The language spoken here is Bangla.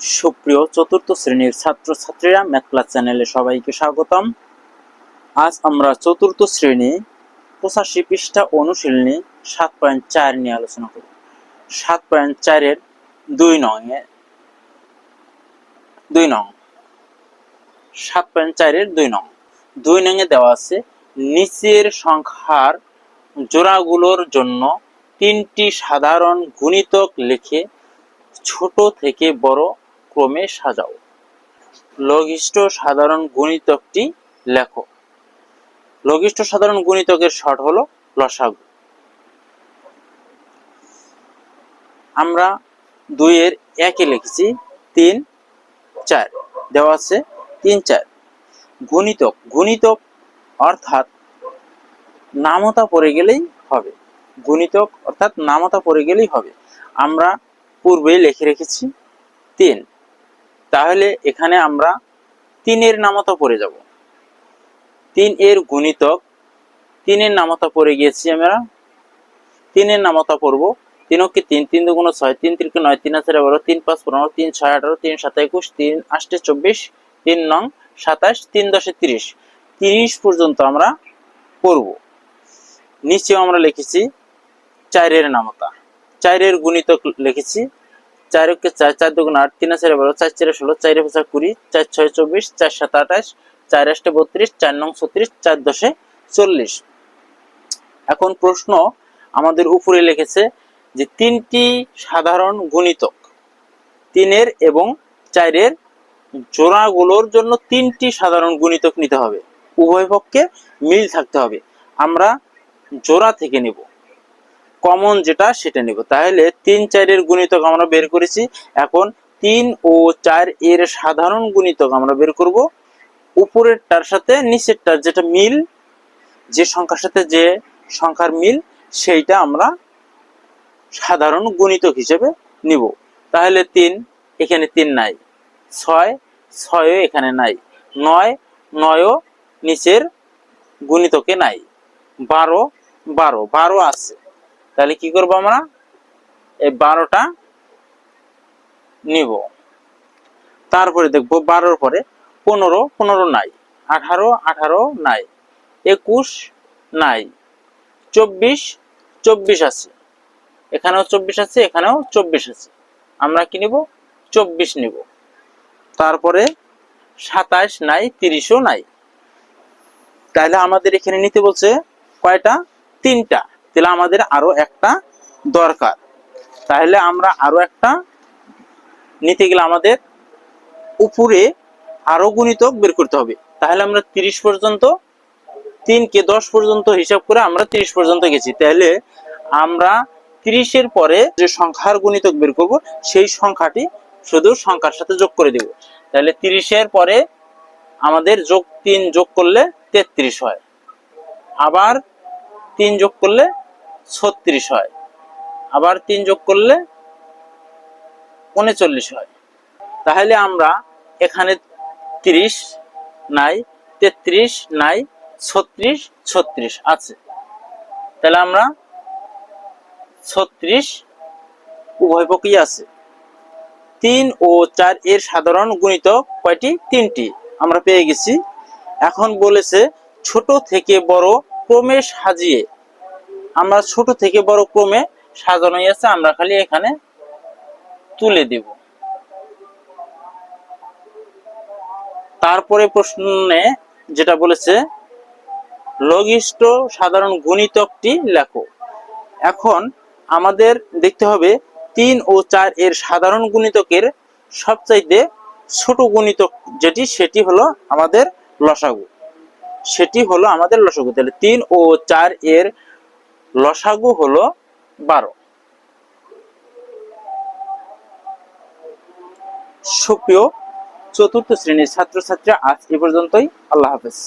সুপ্রিয় চতুর্থ শ্রেণির ছাত্রছাত্রীরা ম্যাথ ক্লাস চ্যানেলে সবাইকে স্বাগতম। আজ আমরা চতুর্থ শ্রেণি পঁচাশি পৃষ্ঠা অনুশীলনী সাত পয়েন্ট চার নিয়ে আলোচনা করব। সাত পয়েন্ট চারের দুই নং এ দুই নং। সাত পয়েন্ট চারের দুই নং। দুই নং এ দেওয়া আছে, নিচের সংখ্যার জোড়াগুলোর জন্য তিনটি সাধারণ গুণিতক লিখে ছোট থেকে বড় ক্রমে সাজাও। লঘিষ্ঠ সাধারণ গুণিতকটি লেখো। লঘিষ্ঠ সাধারণ গুণিতকের শর্ট হলো লসাগু। আমরা দুইয়ের একে লিখেছি তিন, চার। দেওয়া আছে তিন, চার। গুণিতক গুণিতক অর্থাৎ নামতা পড়ে গেলেই হবে। গুণিতক অর্থাৎ নামতা পড়ে গেলেই হবে। আমরা পূর্বেই লিখে রেখেছি তিন। তাহলে এখানে আমরা তিনের নামতা পড়ে যাব। তিন এর গুণিতক, তিনের নামতা পড়ে গিয়েছি আমরা। তিনের নামতা পড়ব। তিনকে তিন তিন দুগুণ ছয়, তিন তিনকে নয়, তিন হাজার বারো, তিন পাঁচ পনেরো, তিন ছয় আঠারো, তিন সাত একুশ, তিন আষ্টে চব্বিশ, তিন নং সাতাশ, তিন দশে তিরিশ। তিরিশ পর্যন্ত আমরা পড়ব। নিচেও আমরা লিখেছি চারের নামতা। চারের গুণিতক লিখেছি। চারকে চার চার দুগুণ আট, তিন চার বারো চার চারে ষোলো, চারে পাঁচা কুড়ি, চার ছয় চব্বিশ, চার সাত আঠাশ, চার আষ্টে বত্রিশ, চার নং ছত্রিশ, চার দশে চল্লিশ। এখন প্রশ্ন আমাদের উপরে লিখেছে যে তিনটি সাধারণ গুণিতক, তিনের এবং চারের জোড়াগুলোর জন্য তিনটি সাধারণ গুণিতক নিতে হবে। উভয় পক্ষে মিল থাকতে হবে। আমরা জোড়া থেকে নেব। কমন যেটা সেটা নেব। তাহলে তিন চারের গুণিতক আমরা বের করেছি। এখন তিন ও চার এর সাধারণ গুণিতক আমরা বের করব। উপরেরটার সাথে নিচেরটার যেটা মিল, যে সংখ্যার সাথে যে সংখ্যার মিল, সেইটা আমরা সাধারণ গুণিতক হিসেবে নিব। তাহলে তিন, এখানে তিন নাই। ছয়, ছয়ও এখানে নাই। নয়, নয়ও নিচের গুণিতকে নাই। বারো বারো বারো আছে। তাহলে কি করব আমরা? এই বারোটা নিব। তারপরে দেখব বারোর পরে পনেরো পনেরো নাই। আঠারো আঠারো নাই। একুশ নাই। চব্বিশ চব্বিশ আছে। এখানেও চব্বিশ আছে, এখানেও চব্বিশ আছে। আমরা কি নিব? চব্বিশ নিব। তারপরে সাতাশ নাই, তিরিশও নাই। তাহলে আমাদের এখানে নিতে বলছে কয়টা? তিনটা। তাহলে আমাদের আরও একটা দরকার। তাহলে আমরা আরও একটা নিতে গেলে আমাদের উপরে আরও গুণিতক বের করতে হবে। তাহলে আমরা তিরিশ পর্যন্ত দশ পর্যন্ত হিসাব করে আমরা তিরিশ পর্যন্ত গেছি। তাহলে আমরা তিরিশের পরে যে সংখ্যার গুণিতক বের করব, সেই সংখ্যাটি শুধু সংখ্যার সাথে যোগ করে দেব। তাহলে তিরিশের পরে আমাদের যোগ তিন যোগ করলে তেত্রিশ হয়। আবার তিন যোগ করলে ছত্রিশ হয়। আবার তিন যোগ করলে উনচল্লিশ হয়। তাহলে আমরা এখানে তিরিশ নাই, তেত্রিশ নাই, ছত্রিশ ছত্রিশ আছে। তাহলে আমরা ছত্রিশ উভয় পক্ষই আছে। তিন ও চার এর সাধারণ গুণিতক কয়টি? তিনটি। আমরা পেয়ে গেছি। এখন বলেছে ছোট থেকে বড় ক্রমে সাজিয়ে আমরা ছোট থেকে বড় ক্রমে সাজানোই আছে, আমরা খালি এখানে তুলে দেব। তারপরে প্রশ্নে যেটা বলেছে, লঘিষ্ঠ সাধারণ গুণিতকটি লেখো। এখন আমাদের দেখতে হবে তিন ও চার এর সাধারণ গুণিতকের সবচাইতে ছোট গুণিতক যেটি, সেটি হলো আমাদের লসাগু। সেটি হলো আমাদের লসাগু। তাহলে তিন ও চার এর লসাগু হলো বারো। সুপ্রিয় চতুর্থ শ্রেণির ছাত্রছাত্রী আজ এ পর্যন্তই। আল্লাহ হাফেজ।